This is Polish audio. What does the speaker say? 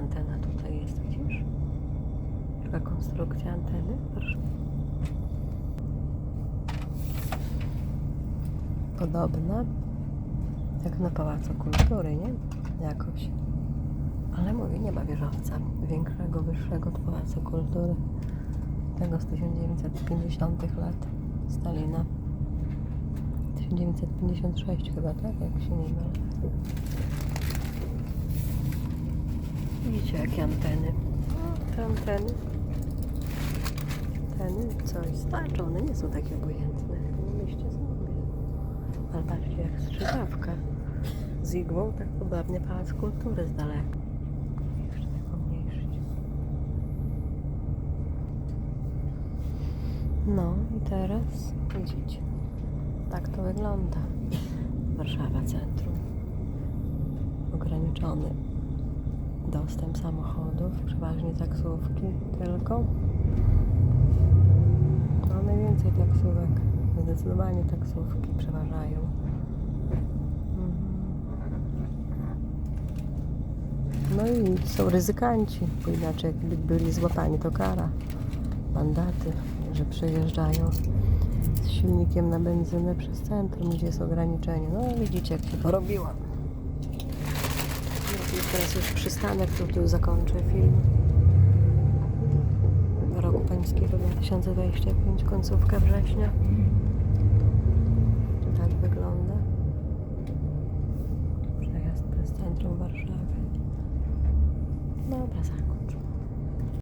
antena tutaj jest, widzisz? Jaka konstrukcja anteny? Proszę. Podobna jak na Pałacu Kultury, nie? Jakoś. Ale mówię, nie ma wieżowca większego, wyższego od Pałacu Kultury. Tego z 1950 lat Stalina. 1956 chyba, tak? Jak się nie mylę. Widzicie jakie anteny? O, Te anteny. Anteny coś starczą, one nie są takie obojętne. Nie myślcie sobie. Ale patrzcie jak strzykawka. Z igłą tak podobnie Pałac Kultury z daleka. Jeszcze tak pomniejszyć. No i teraz widzicie. Tak to wygląda. Warszawa Centrum. Ograniczony dostęp samochodów, przeważnie taksówki tylko. No najwięcej taksówek. Zdecydowanie taksówki przeważają. Mhm. No i są ryzykanci, bo inaczej jakby byli złapani to kara. Mandaty, że przejeżdżają z silnikiem na benzynę przez centrum, gdzie jest ograniczenie. No widzicie jak się porobiłam teraz już przystanek, tu zakończę film roku pańskiego 2025, końcówka września. Tak wygląda przejazd przez centrum Warszawy. Dobra, zakup.